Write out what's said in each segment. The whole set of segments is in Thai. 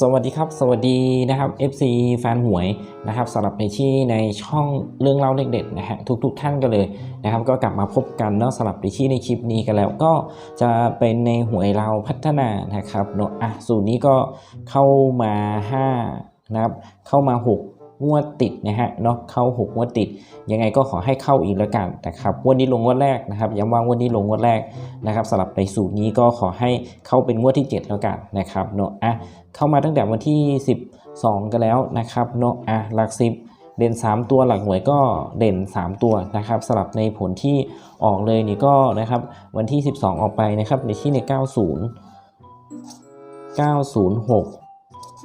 สวัสดีครับ สวัสดีนะครับ FC แฟนหวยนะครับสำหรับในที่ในช่องเรื่องเล่าเลขเด็ดนะฮะทุกๆทท่านกันเลยนะครับ ก็กลับมาพบกันเนาะสำหรับในที่ในคลิปนี้กันแล้วก็จะเป็นในหวยเราพัฒนานะครับเนาะอะสูตรนี้ก็เข้ามา 5 นะครับ เข้ามา 6 งวดติดนะฮะเนาะเข้า 6 งวดติด ยังไงก็ขอให้เข้าอีกแล้วกันนะครับวันนี้ลงงวดแรกนะครับย้ำว่างวันนี้ลงงวดแรกนะครับสำหรับในสูตรนี้ก็ขอให้เข้าเป็นงวดที่ 7 แล้วกันนะครับเนาะอะเข้ามาตั้งแต่วันที่ 12 กันแล้วนะครับเนาะอะหลัก10เด่น 3 ตัวหลักหน่วยก็เด่น 3 ตัวนะครับสำหรับในผลที่ออกเลยนี่ก็นะครับวันที่ 12 ออกไปนะครับในที่ใน 90 906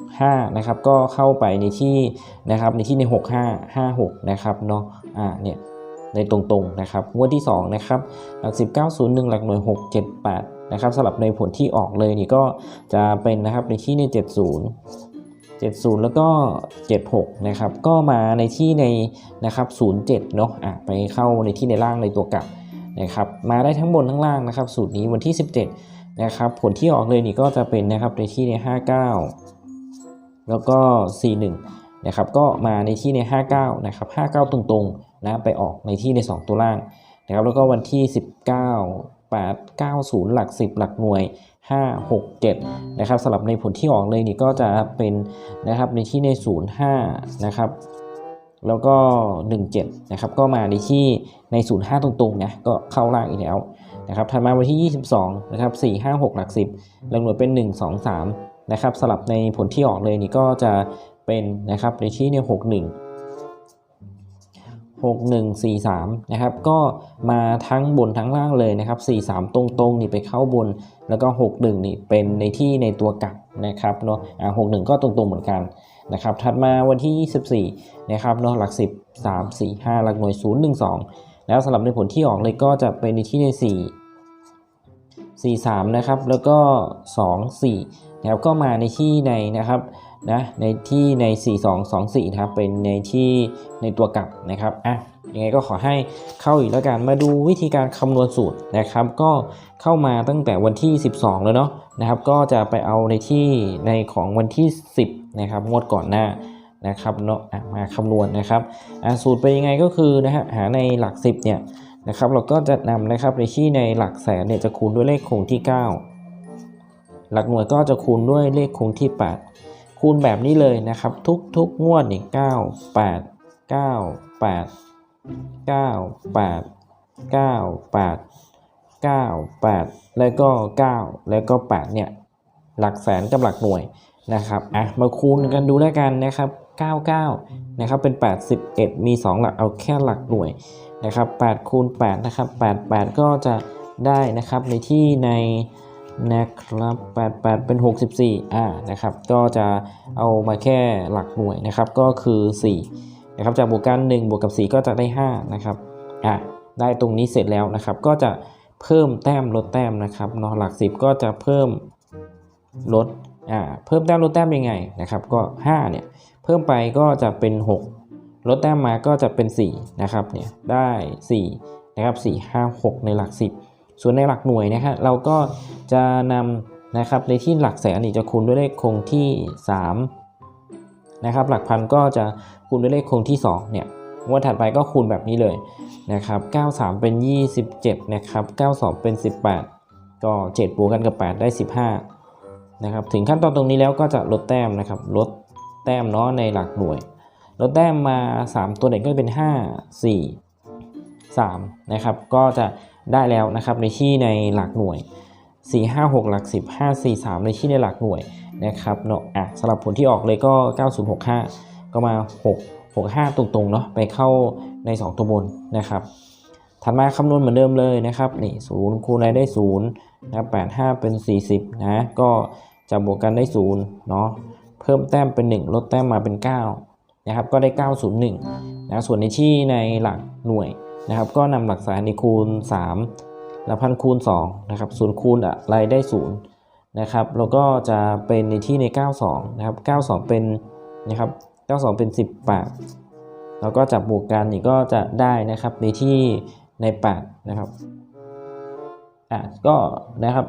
5นะครับก็เข้าไปในที่นะครับในที่ใน 65 56นะครับเนาะอ่าเนี่ยในตรงๆนะครับงวดที่2นะครับหลัก 1901 หลักหน่วย 6 7 8นะครับสำหรับในผลที่ออกเลยนี่ก็จะเป็นนะครับในที่ใน 70 70 แล้วก็ 76นะครับก็มาในที่ในนะครับ07เนาะอะไปเข้าในที่ในล่างในตัวกลับนะครับมาได้ทั้งบนทั้งล่างนะครับสูตรนี้วันที่ 17นะครับผลที่ออกเลยนี่ก็จะเป็นนะครับในที่ใน 59 แล้วก็ 41 นะครับ ก็มาในที่ใน 59 นะครับ 59 ตรงๆ นะ ไปออกในที่ใน 2 ตัวล่างนะครับ แล้วก็วันที่ 19 8 90 หลัก 10 หลักหน่วย 5 6 7 นะครับสำหรับในผลที่ออกเลยนี่ก็จะเป็นนะครับในที่ใน 05 นะครับ แล้วก็ 17 นะครับ ก็มาในที่ใน 05 ตรงๆนะก็เข้าล่างอีกแล้วนะครับถัดมาวันที่ 22 นะครับ 4 5 6 หลัก 10 หลักหน่วยเป็น 1 2 3 นะครับสลับในผลที่ออกเลยนี่ก็จะเป็นนะครับในที่เนี่ยหกหนึ่งหกหนึ่งสี่สามนะครับ ก็มาทั้งบนทั้งล่างเลยนะครับสี่สามตรงๆ นี่ไปเข้าบน แล้วก็หกหนึ่งนี่เป็นในที่ในตัวกลับนะครับเนาะ อ่าหกหนึ่งก็ตรงๆ เหมือนกันนะครับ ถัดมาวันที่ 24 นะครับเนาะ หลัก 10 3 4 5 หลักหน่วย 0 1 2 แล้วสำหรับในผลที่ออกเลยก็จะเป็นในที่ใน 4 4 3 นะครับ แล้วก็ 2 4 นะครับก็มาในที่ในนะครับนะในที่ใน 4 2 2 4นะครับเป็นในที่ในตัวกลับนะครับอะยังไงก็ขอให้เข้าอีกแล้วกันมาดูวิธีการคำนวณสูตรนะครับ ก็เข้ามาตั้งแต่วันที่ 12 แล้วเนาะนะครับ ก็จะไปเอาในที่ในของวันที่ 10 นะครับงวดก่อนหน้านะครับเนาะมาคำนวณนะครับสูตรเป็นยังไงก็คือนะฮะหาในหลัก 10เนี่ยนะครับ เราก็จะนำนะครับในที่ในหลักแสนเนี่ยจะคูณด้วยเลขคงที่ 9 หลักหน่วยก็จะคูณด้วยเลขคงที่ 8 คูณแบบนี้เลยนะครับ ทุกทุกงวดนี่9 8 9 8 9 8 9 8 9 8แล้วก็9แล้วก็8เนี่ยหลักแสนกับหลักหน่วยนะครับอะมาคูณกันดูแล้วกันนะครับ99นะครับเป็น 81 มี 2 หลักเอาแค่หลักหน่วยนะครับ8คูณ8นะครับ8 8 ก็จะได้นะครับในที่ใน นะครับ88 เป็น 64อ่านะครับ ก็จะเอามาแค่หลักหน่วยนะครับ ก็คือ4นะครับ จากบวกกัน1บวกกับ 4 ก็จะได้5นะครับอะได้ตรงนี้เสร็จแล้วนะครับ ก็จะเพิ่มแต้มลดแต้มนะครับเนาะหลัก 10 ก็จะเพิ่มลดอ่าเพิ่มแต้มลดแต้มยังไงนะครับ ก็5เนี่ยเพิ่มไปก็จะเป็น 6 ลดแต้มมาก็จะเป็น4นะครับเนี่ยได้4นะครับ4 5 6 ในหลัก 10 ส่วนในหลักหน่วยนะฮะเราก็จะนำนะครับในที่หลักแสนนี่จะคูณด้วยเลขคงที่ 3 นะครับ หลักพันก็จะคูณด้วยเลขคงที่ 2 เนี่ยงวดถัดไปก็คูณแบบนี้เลยนะครับ93 เป็น 27 นะครับ 92 เป็น 18 ก็ 7 บวกกันกับ 8 ได้ 15 นะครับ ถึงขั้นตอนตรงนี้แล้วก็จะลดแต้มนะครับ ลดแต้มเนาะในหลักหน่วย ลดแต้มมา 3 ตัวเด่นก็เป็น 5 4 3 นะครับ ก็จะ ได้แล้วนะครับในที่ในหลักหน่วย 4 5 6 หลัก 10 5 4 3 ในที่ในหลักหน่วยนะครับเนาะอะสำหรับผลที่ออกเลยก็ 9065 ก็มา 6 6 5 ตรงๆเนาะไปเข้าใน 2 ตัวบนนะครับถัดมาคำนวณเหมือนเดิมเลยนะครับนี่0คูณอะไรได้0นะ85เป็น40นะก็จะบวกกันได้0เนาะเพิ่มแต้มเป็น1ลดแต้มมาเป็น9นะครับก็ได้901นะส่วนในที่ในหลักหน่วย นะครับ ก็นำหลักสายในคูณ 3 แล้วพันคูณ2นะครับศูนย์คูณอะไรได้0นะครับแล้วก็จะเป็นในที่ใน 92นะครับ92 เป็นนะครับ92 เป็น 18 แล้วก็จับบวกกันนี่ก็จะได้นะครับในที่ใน 8 นะครับอะก็นะครับ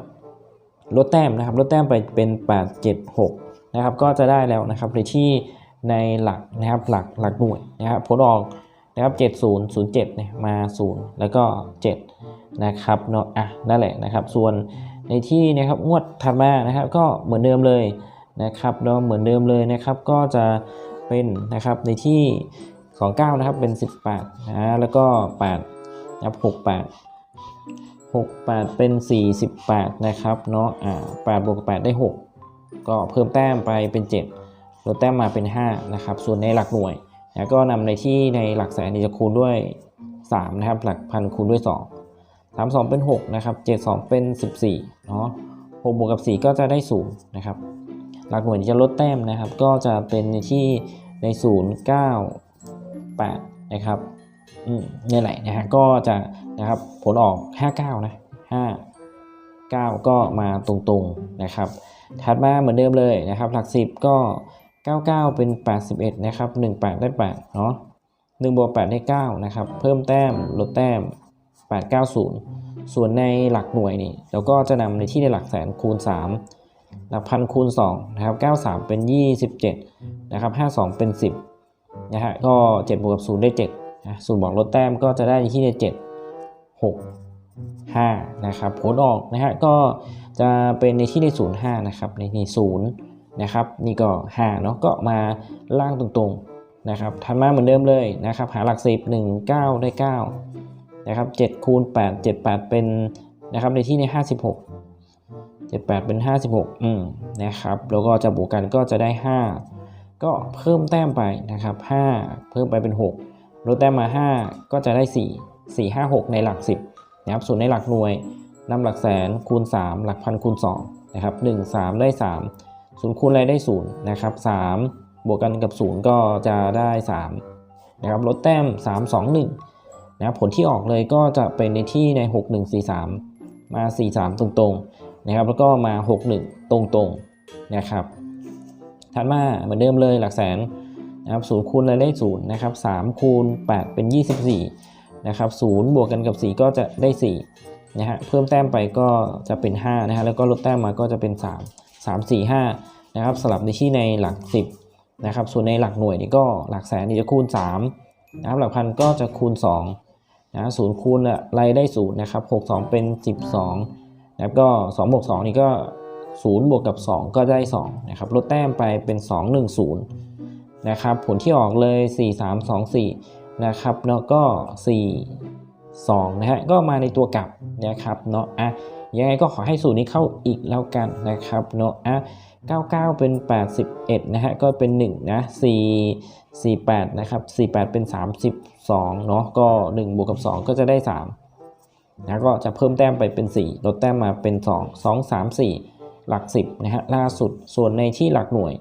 ลดแต้มนะครับลดแต้มไปเป็น 876 นะครับ ก็จะได้แล้วนะครับในที่ในหลักนะครับหลักหลักหน่วยนะครับผลออก นะครับ7007เนี่ยมา0แล้วก็7นะครับเนาะอะนั่นแหละนะครับ ส่วนในที่นะครับงวดถัดมานะครับ ก็เหมือนเดิมเลยนะครับเนาะเหมือนเดิมเลยนะครับ ก็จะเป็นนะครับในที่29นะครับเป็น 18นะแล้วก็8นะครับ68 68 เป็น 48 นะครับเนาะอ่า8บวก8ได้ 6 ก็เพิ่มแต้มไปเป็น 7ลดแต้มมาเป็น 5 นะครับ ส่วนในหลักหน่วย นะก็นำในที่ในหลักแสนนี่จะคูณด้วย 3 นะครับ หลักพันคูณด้วย 2 3 2 เป็น 6 นะครับ 7 2 เป็น 14เนาะ6บวกกับ 4 ก็จะได้0นะครับ หลักหน่วยจะลดแต้มนะครับ ก็จะเป็นในที่ใน 0 9 8 นะครับอืมนี่แหละนะฮะก็จะนะครับผลออก 59 นะ 5 9 ก็มาตรงๆนะครับ ถัดมาเหมือนเดิมเลยนะครับ หลัก 10 ก็ 99 เป็น 81 นะครับ 18 ได้ 8 เนาะ1บวก8ได้ 9 นะครับ เพิ่มแต้ม ลดแต้ม 890 ส่วนในหลักหน่วยนี่เราก็จะนำในที่ในหลักแสนคูณ 3 หลักพันคูณ2นะครับ 93 เป็น 27 นะครับ 52 เป็น 10 นะฮะ ก็ 7 บวกกับ 0 ได้7นะศูนย์บอกลดแต้มก็จะได้ที่ใน 7 6 5 นะครับ ผลออกนะฮะ ก็จะเป็นในที่ใน 0 5 นะครับ ในที่0 นะครับ นี่ก็5เนาะก็มาล่างตรงๆนะครับถัดมาเหมือนเดิมเลยนะครับ หาหลัก10 1 9 ได้9นะครับ7คูณ8 7 8 เป็นนะครับในที่ใน 56 78 เป็น 56อืมนะครับ แล้วก็จะบวกกันก็จะได้ 5 ก็เพิ่มแต้มไปนะครับ 5 เพิ่มไปเป็น 6 ลดแต้มมา 5 ก็จะได้ 4 4 5 6 ในหลัก 10นะครับส่วนในหลักหน่วยนำหลักแสนคูณ 3 หลักพันคูณ2นะครับ1 3 ได้ 3 0คูณอะไรได้0นะครับ3บวกกันกับ0ก็จะได้3นะครับลดแต้ม3 2 1นะครับผลที่ออกเลยก็จะเป็นในที่ใน6 1 4 3มา4 3ตรงๆนะครับแล้วก็มา6 1ตรงๆนะครับถัดมาเหมือนเดิมเลยหลักแสนนะครับ0คูณอะไรได้0นะครับ3คูณ8เป็น24นะครับ0บวกกันกับ4ก็จะได้4นะฮะเพิ่มแต้มไปก็จะเป็น5นะฮะแล้วก็ลดแต้มมาก็จะเป็น3 3 4 5นะครับสลับในที่ในหลัก 10นะครับส่วนในหลักหน่วยนี่ก็หลักแสนนี่จะคูณ3นะครับหลักพันก็จะคูณ2นะศูนย์คูณอะไรได้0นย์นะครับ6 2 เป็น 12นะครับก็2บวก2นี่ก็0บวกกับ 2 ก็ได้2นะครับลดแต้มไปเป็น 2 1 0นะครับผลที่ออกเลย 4 3 2 4นะครับแล้วก็ 4 2นะฮะก็มาในตัวกลับนะครับเนาะอะ ยังไงก็ขอให้สูตรนี้เข้าอีกแล้วกันนะครับเนาะอะ99 เป็น 81 นะฮะ ก็เป็น 1 นะ 4 48 นะครับ 48 เป็น 32 เนาะ ก็ 1 บวกกับ 2 ก็จะได้ 3 นะ ก็จะเพิ่มแต้มไปเป็น 4 ลดแต้มมาเป็น 2 2 3 4 หลัก 10 นะฮะ ล่าสุด ส่วนในที่หลักหน่วย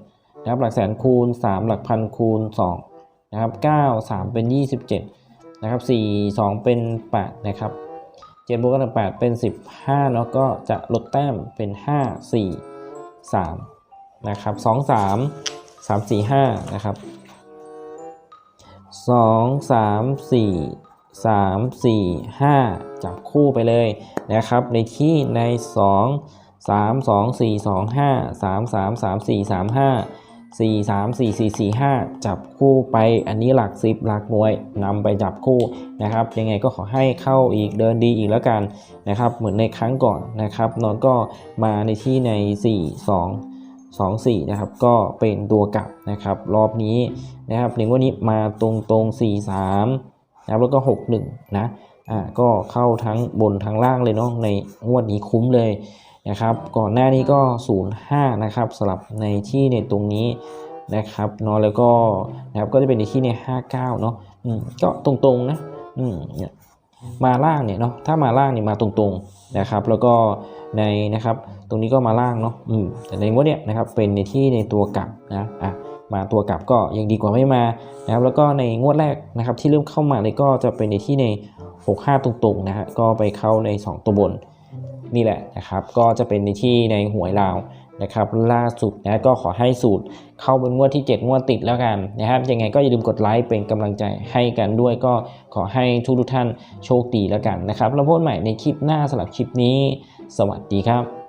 นะครับ หลักแสนคูณ 3 หลักพันคูณ 2 นะครับ 9 3 เป็น 27 นะครับ 4 2 เป็น 8 นะครับ 7บวกกัน8เป็น 15 แล้วก็จะลดแต้มเป็น 5 4 3 นะครับ 2 3 3 4 5 นะครับ 2 3 4 3 4 5 จับคู่ไปเลยนะครับ ในที่ใน 2 3 2 4 2 5 3 3 3 4 3 5 4 3 4 4 4 5 จับคู่ไปอันนี้หลัก 10 หลักหน่วยนำไปจับคู่นะครับ ยังไงก็ขอให้เข้าอีกเดินดีอีกแล้วกันนะครับ เหมือนในครั้งก่อนนะครับนอนก็มาในที่ใน 4 2 2 4นะครับก็เป็นตัวกลับนะครับ รอบนี้นะครับในงวันนี้มาตรงตรง4 3นะครับแล้วก็ 6 1 นะอ่าก็เข้าทั้งบนทั้งล่างเลยเนาะในงวดนี้คุ้มเลย นะครับ ก่อนหน้านี้ก็ 05 นะครับสลับในที่ในตรงนี้นะครับเนาะแล้วก็นะครับก็จะเป็นในที่ใน 59 เนาะอืมก็ตรงๆนะอืมเนี่ยมาล่างเนี่ยเนาะถ้ามาล่างเนี่ยมาตรงๆนะครับ แล้วก็ในนะครับ ตรงนี้ก็มาล่างเนาะอืมแต่ในงวดเนี้ยนะครับเป็นในที่ในตัวกลับนะอะมาตัวกลับก็ยังดีกว่าไม่มานะครับ แล้วก็ในงวดแรกนะครับที่เริ่มเข้ามาเลยก็จะเป็นในที่ใน 65 ตรงๆนะฮะก็ไปเข้าใน 2 ตัวบน นี่แหละนะครับ ก็จะเป็นในที่ในหวยลาวนะครับล่าสุดนะก็ขอให้สูตรเข้าเป็นงวดที่ 7 งวดติดแล้วกันนะครับยังไงก็อย่าลืมกดไลค์เป็นกำลังใจให้กันด้วย ก็ขอให้ทุกทุกท่านโชคดีแล้วกันนะครับแล้วพบใหม่ในคลิปหน้าสำหรับคลิปนี้ สวัสดีครับ